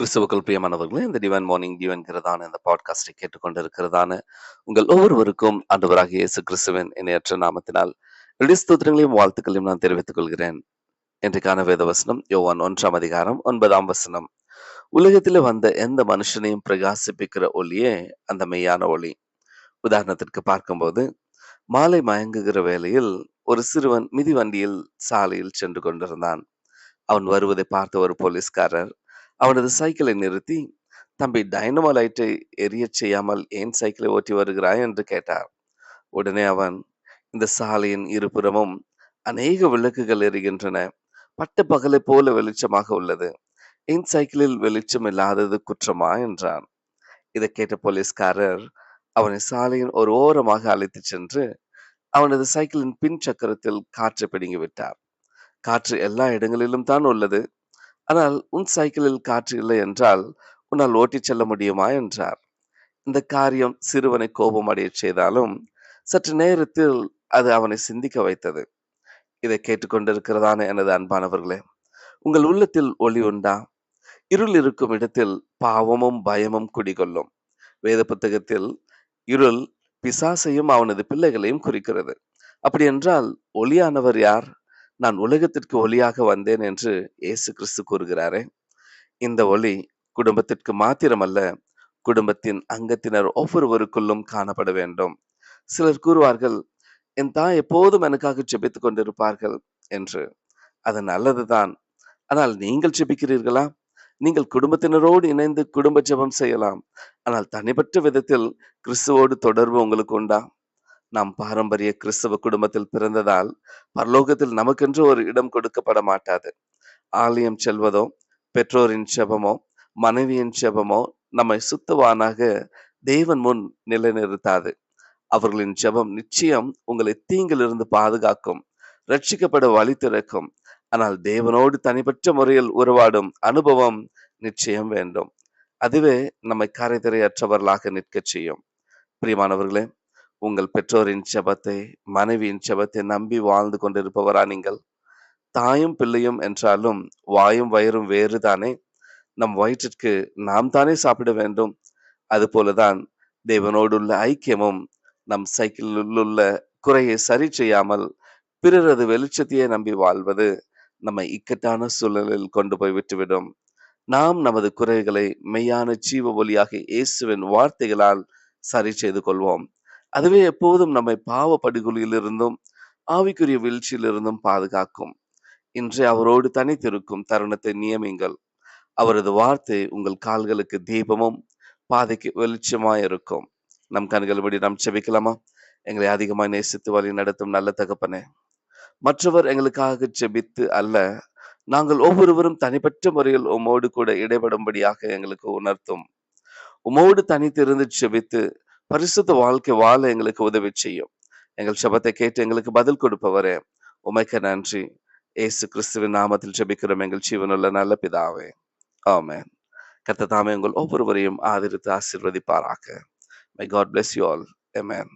கிறிஸ்துவுக்குள் பிரியமானவர்களே இந்த டிவன் மார்னிங் டிவ் என்கிறதான இந்த பாட்காஸ்டை கேட்டுக்கொண்டிருக்கிறதான உங்கள் ஒவ்வொருவருக்கும் அன்றுவராக இயேசு கிறிஸ்துவின் இணையற்ற நாமத்தினால் ஸ்தோத்திரங்களையும் வாழ்த்துக்களையும் நான் தெரிவித்துக் கொள்கிறேன். இன்றைக்கான வேத வசனம் யோவான் ஒன்றாம் அதிகாரம் ஒன்பதாம் வசனம். உலகத்தில் வந்த எந்த மனுஷனையும் பிரகாசிப்பிக்கிற ஒளியே அந்த மெய்யான ஒளி. உதாரணத்திற்கு பார்க்கும்போது மாலை மயங்குகிற வேளையில் ஒரு சிறுவன் மிதிவண்டியில் சாலையில் சென்று கொண்டிருந்தான். அவன் வருவதை பார்த்த ஒரு போலீஸ்காரர் அவனது சைக்கிளை நிறுத்தி தம்பி டைனமோ லைட்டை எரியச் செய்யாமல் ஏன் சைக்கிளை ஓட்டி வருகிறாய்? என்று கேட்டார். உடனே அவன் இந்த சாலையின் இருபுறமும் அநேக விளக்குகள் எரிகின்றன. பட்ட பகலை போல வெளிச்சமாக உள்ளது. என் சைக்கிளில் வெளிச்சம் இல்லாதது குற்றமா? என்றான். இதை கேட்ட போலீஸ்காரர் அவனை சாலையின் ஒரு ஓரமாக அழைத்துச் சென்று அவனது சைக்கிளின் பின் சக்கரத்தில் காற்று பிடுங்கி விட்டார் காற்று எல்லா இடங்களிலும் தான் உள்ளது. ஆனால் உன் சைக்கிளில் காற்று இல்லை என்றால் உன்னால் ஓட்டிச் செல்ல முடியுமா என்றார். இந்த காரியம் சிறுவனை கோபமடையச் செய்தாலும் சற்று நேரத்தில் அது அவனை சிந்திக்க வைத்தது. இதை கேட்டுக்கொண்டிருக்கிறதான எனது அன்பானவர்களே? உங்கள் உள்ளத்தில் ஒளி உண்டா? இருள் இருக்கும் இடத்தில் பாவமும் பயமும் குடிகொள்ளும். வேத புத்தகத்தில் இருள் பிசாசையும் அவனது பிள்ளைகளையும் குறிக்கிறது. அப்படி என்றால் ஒளியானவர் யார்? நான் உலகத்திற்கு ஒளியாக வந்தேன் என்று இயேசு கிறிஸ்து கூறுகிறாரே. இந்த ஒளி குடும்பத்திற்கு மாத்திரமல்ல குடும்பத்தின் அங்கத்தினர் ஒவ்வொருவருக்குள்ளும் காணப்பட வேண்டும். சிலர் கூறுவார்கள் என் தாய் எப்போதும் எனக்காக ஜெபித்துக் கொண்டிருப்பார்கள் என்று. அது நல்லதுதான். ஆனால் நீங்கள் ஜெபிக்கிறீர்களா? நீங்கள் குடும்பத்தினரோடு இணைந்து குடும்ப ஜெபம் செய்யலாம். ஆனால் தனிப்பட்ட விதத்தில் கிறிஸ்துவோடு தொடர்பு உங்களுக்கு உண்டா? நாம் பாரம்பரிய கிறிஸ்தவ குடும்பத்தில் பிறந்ததால் பரலோகத்தில் நமக்கென்று ஒரு இடம் கொடுக்கப்பட மாட்டாது. ஆலயம் செல்வதோ பெற்றோரின் செபமோ மனைவியின் செபமோ நம்மை சுத்தவானாக தேவன் முன் நிலைநிறுத்தாது. அவர்களின் ஜெபம் நிச்சயம் உங்களை தீங்கிலிருந்து பாதுகாக்கும் ரட்சிக்கப்பட வழி திறக்கும். ஆனால் தேவனோடு தனிப்பட்ட முறையில் உருவாடும் அனுபவம் நிச்சயம் வேண்டும். அதுவே நம்மை கரைதிரையற்றவர்களாக நிற்கச் செய்யும். பிரியமானவர்களே உங்கள் பெற்றோரின் செபத்தை மனைவியின் செபத்தை நம்பி வாழ்ந்து கொண்டிருப்பவரா நீங்கள்? தாயும் பிள்ளையும் என்றாலும் வாயும் வயிறும் வேறு தானே நம் வயிற்றிற்கு நாம் தானே சாப்பிட வேண்டும்? அதுபோலதான் தேவனோடுள்ள ஐக்கியமும் நம் சைக்கிளில் உள்ள குறையை சரி செய்யாமல் பிறரது வெளிச்சத்தையே நம்பி வாழ்வது நம்மை இக்கட்டான சூழலில் கொண்டு போய் விட்டுவிடும். நாம் நமது குறைகளை மெய்யான ஜீவ ஒலியாக இயேசுவின் வார்த்தைகளால் சரி செய்து கொள்வோம். அதுவே எப்போதும் நம்மை பாவ படுகொலியிலிருந்தும் ஆவிக்குரிய வீழ்ச்சியிலிருந்தும் பாதுகாக்கும். இன்று அவரோடு தனித்திருக்கும் தருணத்தை நியமிங்கள். அவரது வார்த்தை உங்கள் கால்களுக்கு தீபமும் பாதைக்கு வெளிச்சமாய் இருக்கும் நம் கண்கள் நாம் செபிக்கலாமா? எங்களை அதிகமாக நேசித்து வழி நடத்தும் நல்ல தகப்பனே. மற்றவர் எங்களுக்காக செபித்து அல்ல நாங்கள் ஒவ்வொருவரும் தனிப்பட்ட முறையில் உமோடு கூட இடைபடும்படியாக எங்களுக்கு உணர்த்தும். உமோடு தனித்திருந்து செபித்து பரிசுத்த வாழ்க்கை வாழ எங்களுக்கு உதவி செய்யும். எங்கள் சபத்தை கேட்டு எங்களுக்கு பதில் கொடுப்பவரே. உமைக்க நன்றி. ஏசு கிறிஸ்துவின் நாமத்தில் ஜெபிக்கிறோம். எங்கள் ஜீவனுள்ள நல்ல பிதாவே. ஆமேன். கத்த தாமே உங்கள் ஒவ்வொருவரையும் ஆதரித்து ஆசிர்வதிப்பாராக. My God bless you all amen